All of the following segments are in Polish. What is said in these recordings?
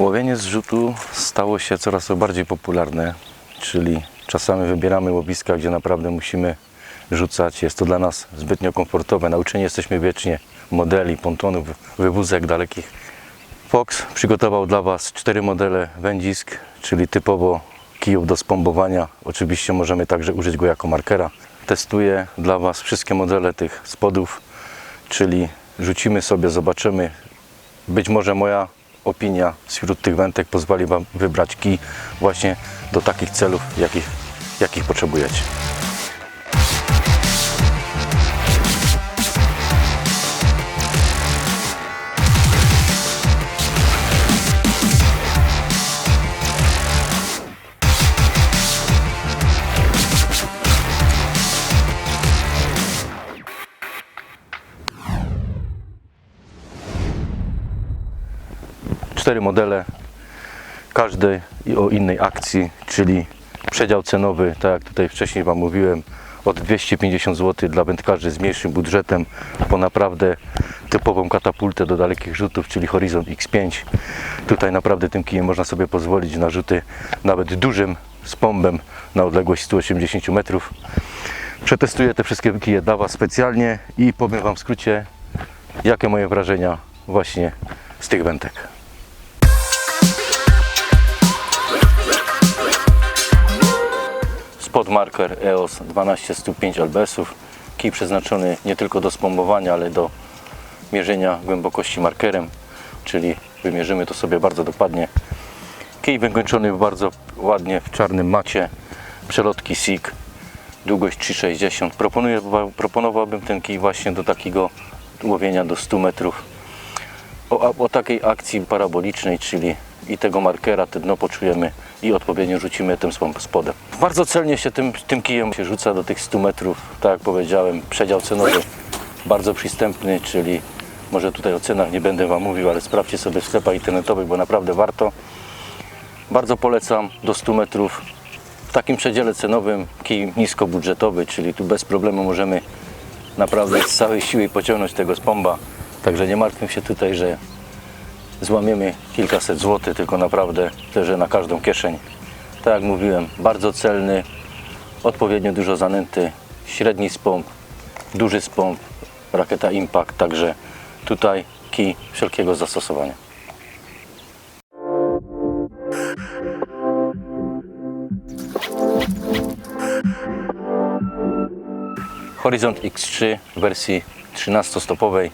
Łowienie z rzutu stało się coraz bardziej popularne, czyli czasami wybieramy łowiska, gdzie naprawdę musimy rzucać. Jest to dla nas zbytnio komfortowe. Nauczeni jesteśmy wiecznie modeli, pontonów, wywózek dalekich. Fox przygotował dla Was cztery modele wędzisk, czyli typowo kijów do spombowania. Oczywiście możemy także użyć go jako markera. Testuję dla Was wszystkie modele tych spodów, czyli rzucimy sobie, zobaczymy. Być może moja opinia wśród tych wędek pozwoli Wam wybrać kij właśnie do takich celów, jakich, jakich potrzebujecie. Cztery modele, każdy o innej akcji, czyli przedział cenowy, tak jak tutaj wcześniej Wam mówiłem, od 250 zł dla wędkarzy z mniejszym budżetem po naprawdę typową katapultę do dalekich rzutów, czyli Horizon X5. Tutaj naprawdę tym kijem można sobie pozwolić na rzuty nawet dużym z pombem na odległość 180 metrów. Przetestuję te wszystkie kije dla Was specjalnie i powiem Wam w skrócie, jakie moje wrażenia właśnie z tych wędek. Spot marker EOS 12105 LBS-ów. Kij przeznaczony nie tylko do spombowania, ale do mierzenia głębokości markerem, czyli wymierzymy to sobie bardzo dokładnie. Kij wykończony bardzo ładnie w czarnym macie, przelotki SIG, długość 3,60. Proponuję, proponowałbym ten kij właśnie do takiego łowienia do 100 metrów. O, o takiej akcji parabolicznej, czyli i tego markera, te dno poczujemy i odpowiednio rzucimy tym spodem. Bardzo celnie się tym, tym kijem się rzuca do tych 100 metrów, tak jak powiedziałem, przedział cenowy bardzo przystępny, czyli może tutaj o cenach nie będę Wam mówił, ale sprawdźcie sobie w sklepach internetowych, bo naprawdę warto. Bardzo polecam do 100 metrów. W takim przedziale cenowym kij niskobudżetowy, czyli tu bez problemu możemy naprawdę z całej siły pociągnąć tego spomba. Także nie martwmy się tutaj, że złamiemy kilkaset złotych, tylko naprawdę leży na każdą kieszeń. Tak jak mówiłem, bardzo celny, odpowiednio dużo zanęty, średni spomb, duży spomb, rakieta Impact, także tutaj kij wszelkiego zastosowania. Horizont X3 w wersji 13-stopowej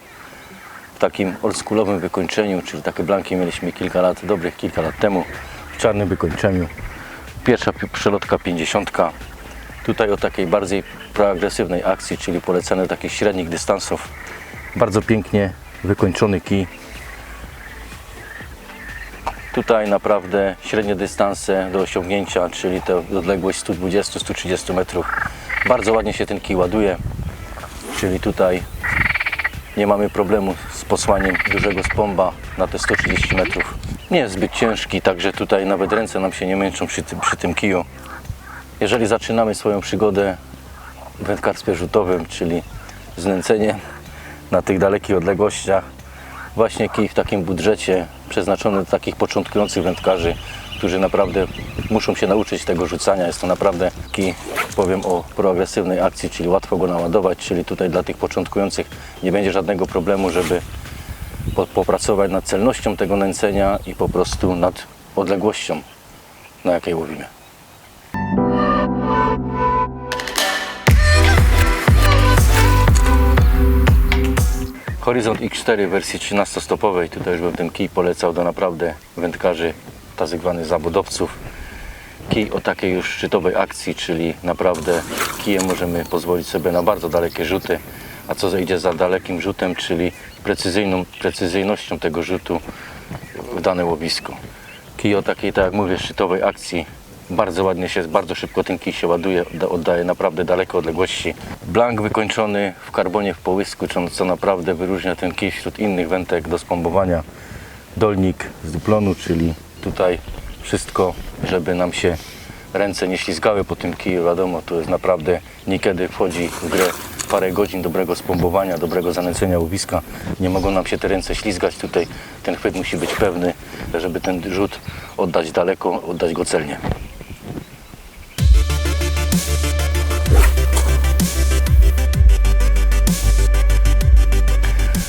w takim oldschoolowym wykończeniu, czyli takie blanki mieliśmy kilka lat, dobrych kilka lat temu, w czarnym wykończeniu. Pierwsza pi- przelotka 50. Tutaj o takiej bardziej proagresywnej akcji, czyli polecane takich średnich dystansów. Bardzo pięknie wykończony kij. Tutaj naprawdę średnie dystanse do osiągnięcia, czyli tę odległość 120-130 metrów. Bardzo ładnie się ten kij ładuje, czyli tutaj nie mamy problemu z posłaniem dużego spomba na te 130 metrów. Nie jest zbyt ciężki, także tutaj nawet ręce nam się nie męczą przy tym, przy tym kiju. Jeżeli zaczynamy swoją przygodę w wędkarstwie rzutowym, czyli znęcenie na tych dalekich odległościach, właśnie kij w takim budżecie przeznaczony dla takich początkujących wędkarzy, którzy naprawdę muszą się nauczyć tego rzucania. Jest to naprawdę kij, powiem o proagresywnej akcji, czyli łatwo go naładować, czyli tutaj dla tych początkujących nie będzie żadnego problemu, żeby po- popracować nad celnością tego nęcenia i po prostu nad odległością, na jakiej łowimy. Horizont X4 w wersji 13-stopowej. Tutaj już bym ten kij polecał do naprawdę wędkarzy, tak zawodowców. Kij o takiej już szczytowej akcji, czyli naprawdę kijem możemy pozwolić sobie na bardzo dalekie rzuty. A co zejdzie za dalekim rzutem, czyli precyzyjną, precyzyjnością tego rzutu w dane łowisko. Kij o takiej, tak jak mówię, szczytowej akcji bardzo ładnie się, bardzo szybko ten kij się ładuje, odda- oddaje naprawdę daleko odległości. Blank wykończony w karbonie w połysku, co- naprawdę wyróżnia ten kij wśród innych wędek do spombowania. Dolnik z duplonu, czyli tutaj wszystko, żeby nam się ręce nie ślizgały po tym kiju. Wiadomo, to jest naprawdę niekiedy wchodzi w grę parę godzin dobrego spombowania, dobrego zanęcenia łowiska. Nie mogą nam się te ręce ślizgać tutaj. Ten chwyt musi być pewny, żeby ten rzut oddać daleko, oddać go celnie.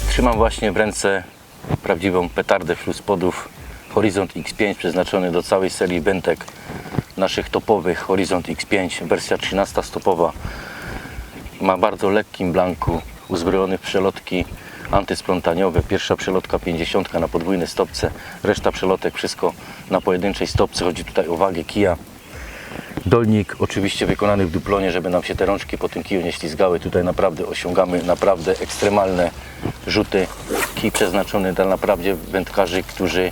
Trzymam właśnie w ręce prawdziwą petardę fluspodów Horizont X5 przeznaczony do całej serii Bentek naszych topowych. Horizont X5 wersja 13 stopowa ma bardzo lekkim blanku uzbrojony w przelotki antysplątaniowe. Pierwsza przelotka 50 na podwójne stopce reszta przelotek wszystko na pojedynczej stopce. Chodzi tutaj o wagę kija. Dolnik oczywiście wykonany w duplonie, żeby nam się te rączki po tym kiju nie ślizgały. Tutaj naprawdę osiągamy naprawdę ekstremalne rzuty. Kij przeznaczony dla naprawdę wędkarzy, którzy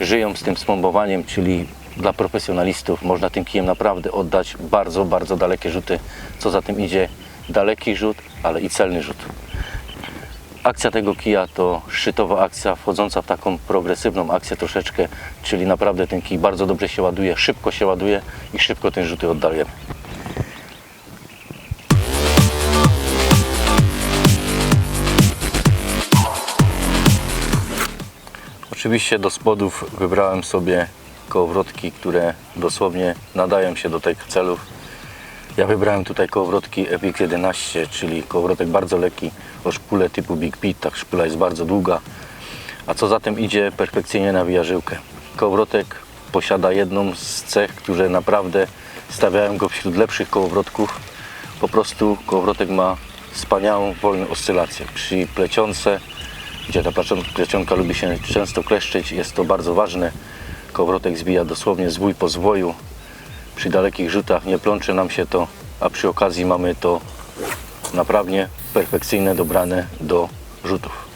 żyją z tym spombowaniem, czyli dla profesjonalistów. Można tym kijem naprawdę oddać bardzo, bardzo dalekie rzuty. Co za tym idzie, daleki rzut, ale i celny rzut. Akcja tego kija to szczytowa akcja, wchodząca w taką progresywną akcję troszeczkę, czyli naprawdę ten kij bardzo dobrze się ładuje, szybko się ładuje i szybko ten rzuty oddajemy. Oczywiście do spodów wybrałem sobie kołowrotki, które dosłownie nadają się do tych celów. Ja wybrałem tutaj kołowrotki FX11, czyli kołowrotek bardzo lekki o szpule typu Big Pit, tak szpula jest bardzo długa. A co za tym idzie, perfekcyjnie nawija żyłkę. Kołowrotek posiada jedną z cech, które naprawdę stawiają go wśród lepszych kołowrotków. Po prostu kołowrotek ma wspaniałą, wolną oscylację. Przy plecionce, gdzie ta plecion- plecionka lubi się często kleszczyć, jest to bardzo ważne. Kołowrotek zwija dosłownie zwój po zwoju. Przy dalekich rzutach nie plącze nam się to, a przy okazji mamy to naprawdę perfekcyjne, dobrane do rzutów.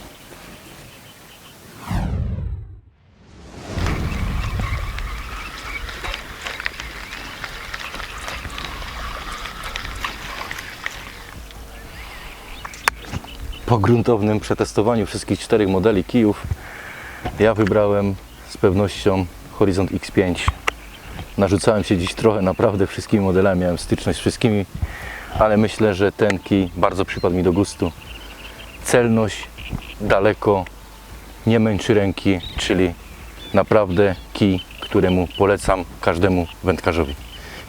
Po gruntownym przetestowaniu wszystkich czterech modeli kijów ja wybrałem z pewnością Horizont X5 narzucałem się dziś trochę naprawdę wszystkimi modelami, miałem styczność z wszystkimi, ale myślę, że ten kij bardzo przypadł mi do gustu. Celność daleko, nie męczy ręki, czyli naprawdę kij, któremu polecam każdemu wędkarzowi.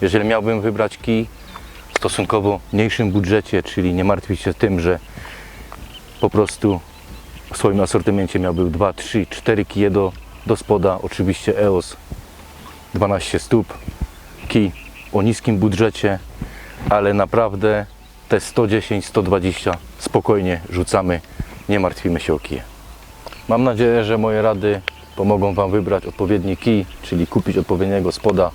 Jeżeli miałbym wybrać kij w stosunkowo mniejszym budżecie, czyli nie martwić się tym, że po prostu w swoim asortymencie miałbym 2, 3, 4 kije do, do spoda, oczywiście EOS 12 stóp, kij o niskim budżecie, ale naprawdę te 110-120 spokojnie rzucamy, nie martwimy się o kije. Mam nadzieję, że moje rady pomogą Wam wybrać odpowiedni kij, czyli kupić odpowiedniego spoda.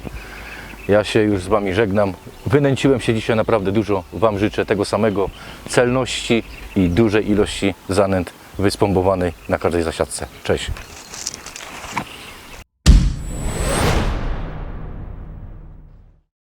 Ja się już z Wami żegnam. Wynęciłem się dzisiaj naprawdę dużo. Wam życzę tego samego celności i dużej ilości zanęt wyspombowanej na każdej zasiadce. Cześć!